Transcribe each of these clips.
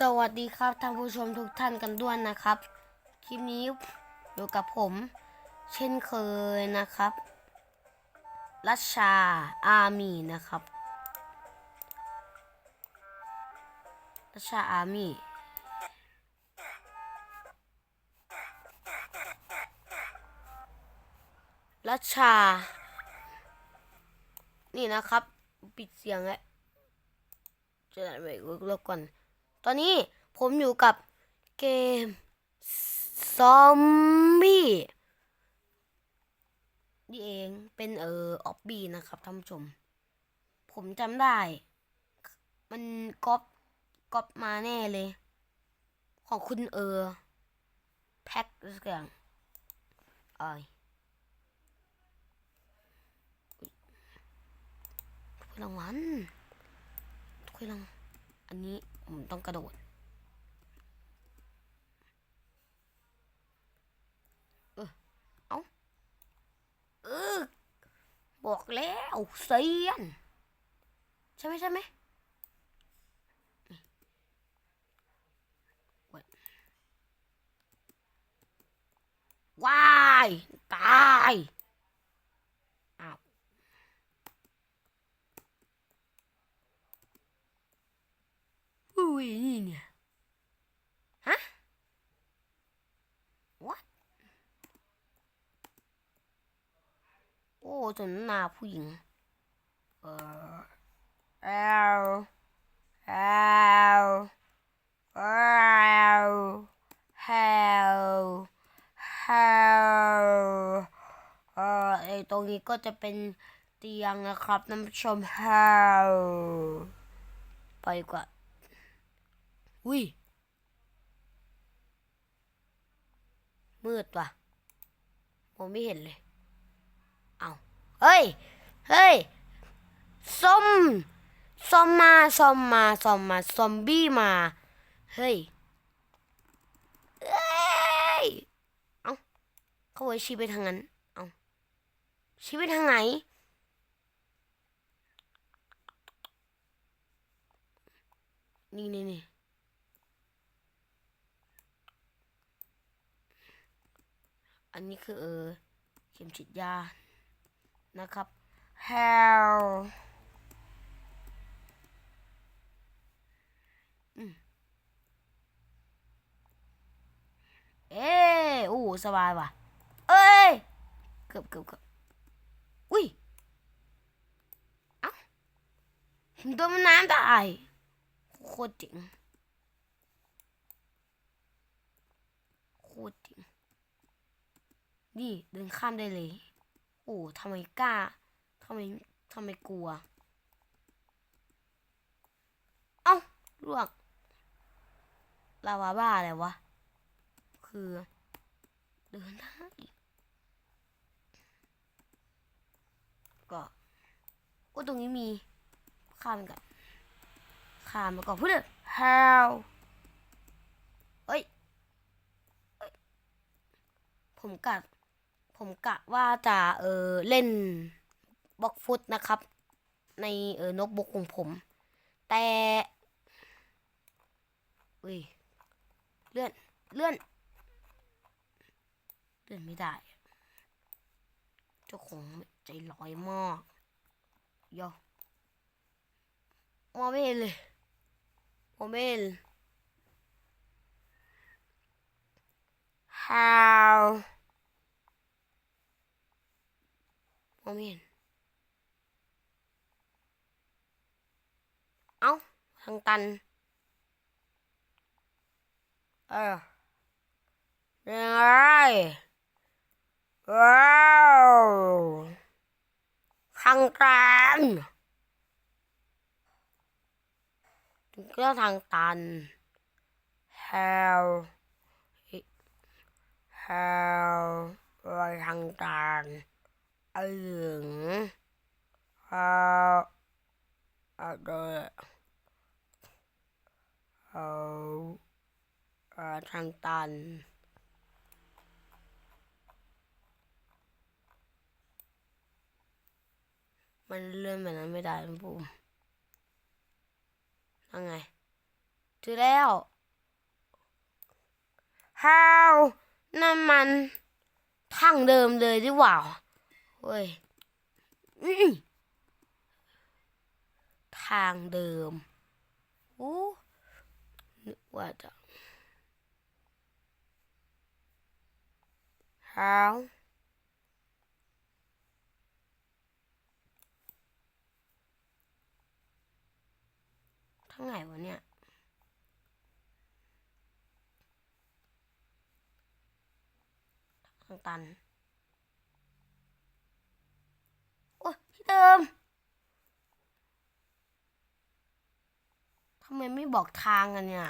สวัสดีครับท่านผู้ชมทุกท่านกันด้วยนะครับ คลิปนี้อยู่กับผม เช่นเคยนะครับ รัชชาอาร์มีนะครับ รัชชาอาร์มีรัชชา นี่นะครับ ปิดเสียงแล้วจะได้ไม่รบกวน ตอนนี้ผมอยู่กับเกมซอมบี้นี่เองเป็นเออออบบี้นะครับท่านผู้ชม ผมจำได้ มันก๊อปก๊อปมาแน่เลย ของคุณเออ แพ็คสักอย่างเอ้ยถ้วยรางวัลถ้วยรางวัลอันนี้ ผมต้องกระโดด เออเอาเออบอกแล้วเซียน ใช่ไหมใช่ไหมนี่เว้ยว้าย ตายอ้าว อุ้ยนี่เนี่ยฮะ what โอ้จนหน้าผู้หญิง เออเอลเอลเอลเฮลเฮลเออไอตรงนี้ก็จะเป็นเตียงนะครับนผู้ชมเฮลไปกว่า อุ้ย มืดว่ะมองไม่เห็นเลย เอาเฮ้ย เฮ้ยส้มส้มมาส้มมาส้มมาซอมบี้มา เฮ้ยเอ้ย เอาเขาไว้ชี้ไปทางนั้น เอาชี้ไปทางไหนนี่นี่นี่ อันนี้คือเออเข็มฉีดยานะครับ hell เอ้โอ้สบายว่ะ เอ้ย เกือบเกือบเกือบอุ้ย เอ้าผมโดนมันน้ำตาย โคตรเจ๋งโคตรเจ๋ง นี่เดินข้ามได้เลย โอ้ทำไมกล้าทำไมทำไมกลัว เอ้าลวกลาวาบ้าอะไรวะ คือ เดินได้ก็ก็ตรงนี้มีข้ามก่อนข้ามไปก่อนพูดเลย how เอ้ยผมกะ ผมกะว่าจะเออเล่นบล็อกฟุตนะครับ ในเออโน้ตบุ๊กของผม แต่อุ้ยเลื่อนเลื่อนเลื่อนไม่ได้ เจ้าของใจร้อยมากโยมองไม่เห็นเลยมองไม่เห็น how มอง ไม่เห็น เอ้า ทางตัน เออยังไงว้าวทางตันถึงก็ทางตัน hell hell ไปทางตัน เอึงเอาเอาเดเอาเอาทางตันมันเลื่อนแบบนั้นไม่ได้นะปุ๊มนั่งไงเจอแล้ว How นั่นมันทางเดิมเลยดีกว่า เฮ้ยทางเดิมโอ้นึกว่าจะ How ทางไหนวะเนี่ยทางตัน โอ้ยที่เดิม ทำไมไม่บอกทางกันเนี่ย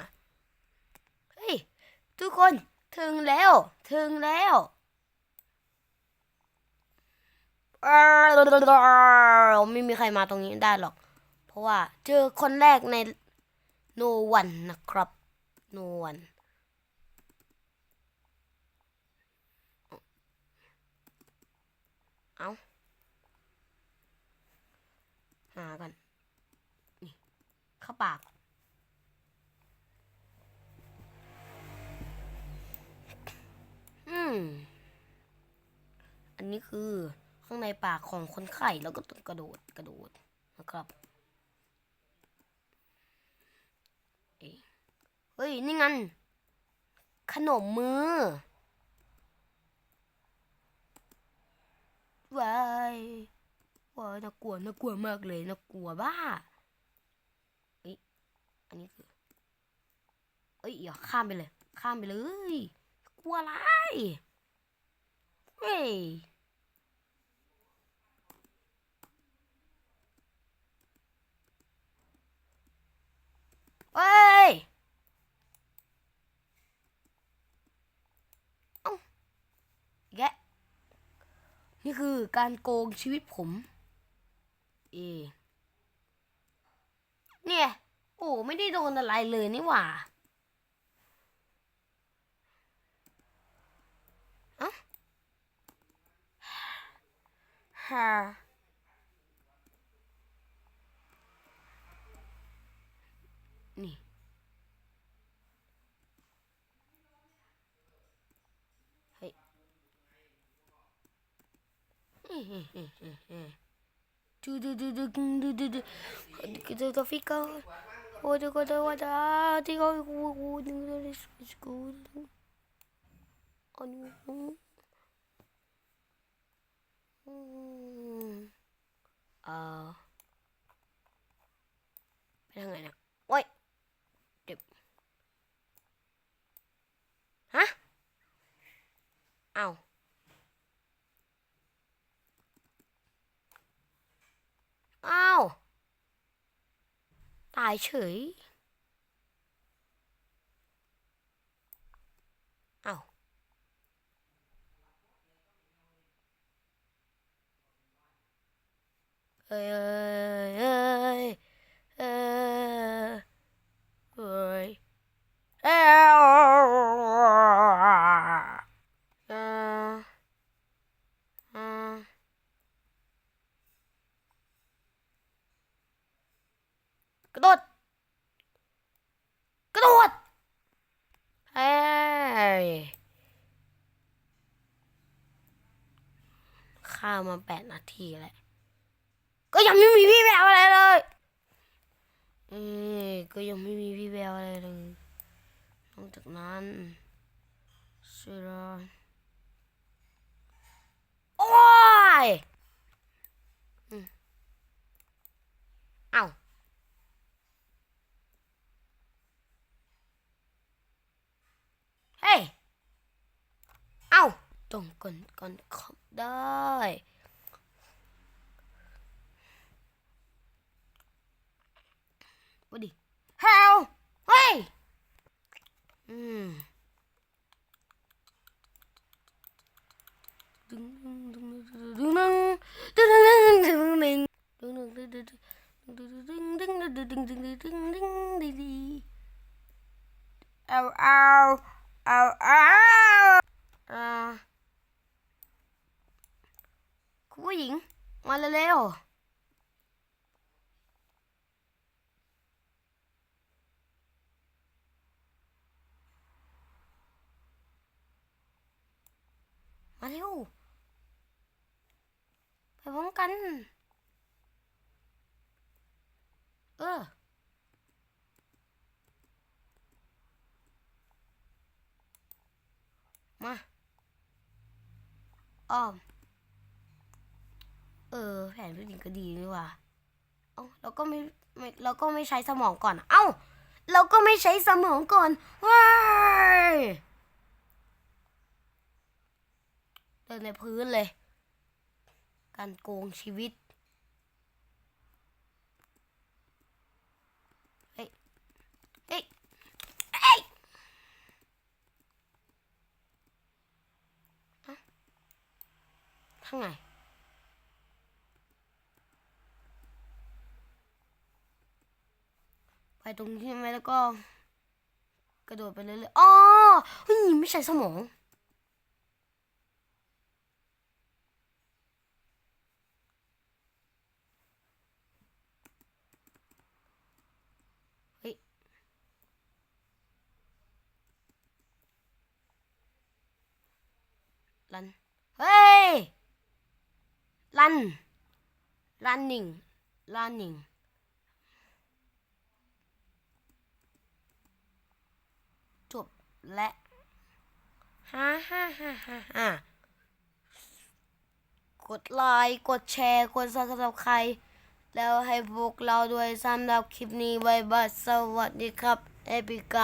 เฮ้ย ทุกคนถึงแล้ว ถึงแล้วเอ้ไม่มีใครมาตรงนี้ได้หรอก เพราะว่าเจอคนแรกใน no one นะครับ no one เอาหากันนี่เข้าปาก นนี้คือข้างในปากของคนไข้แล้วก็ต้องกระโดดกระโดดนะครับเอ๊ะเฮ้ย นี่งันขนมมือว้ายว้ายน่ากลัวน่ากลัวมากเลยน่ากลัวบ้าเอ้ยอันนี้คือเอ้ยอย่าข้ามไปเลย ข้ามไปเลย กลัวอะไรเฮ้ย เฮ้ย เอ้าอีกแกะ นี่คือการโกงชีวิตผม เอ เนี่ย โอ้ไม่ได้โดนอะไรเลยนี่หว่าอะฮะนี่ 두두두두두두두 그래서 피카 어디 가다 와다 어디가 오고 오는 거를 쓰고 아니 음아 배랑 오이 넵 아? 아우 ตายเฉยอ้าวเอ้ยเอ้ยเอ้ยเอ้ยเอ้ยเอ้ยเอ้ย กระโดด กระโดดเฮ้ย ข้ามมาแปดนาทีแล้ว ก็ยังไม่มีพี่แววอะไรเลยเออก็ยังไม่มีพี่แววอะไรเลยนอกจากนั้นสุดโอ้ยอืมเอ้าว tổng còn còn không đây Ôi đi Hell, Hey uhm. Ow, ow, ow, ow. มาเร็ว ไปพร้อมกัน เออมาอ้อม เออ แผนผู้หญิงก็ดีนี่ว่าเอ้าเราก็ไม่ไม่เราก็ไม่ใช้สมองก่อน เอ้า เราก็ไม่ใช้สมองก่อนว้าย เดินในพื้นเลย การโกงชีวิตเฮ้ยเฮ้ยเฮ้ยเอ้างไหนไปตรงที่ไหมแล้วก็ กระโดดไปเรื่อยๆอ๋อเฮ้ยไม่ใช่สมอง เฮ้ย รัน เฮ้ย รัน running running จบและฮ่าฮ่าฮ่าฮ่าฮ่ากดไลค์กดแชร์ กดซับสไครต์แล้วให้พวกเราด้วยสำหรับคลิปนี้บายบายสวัสดีครับ เอปิกา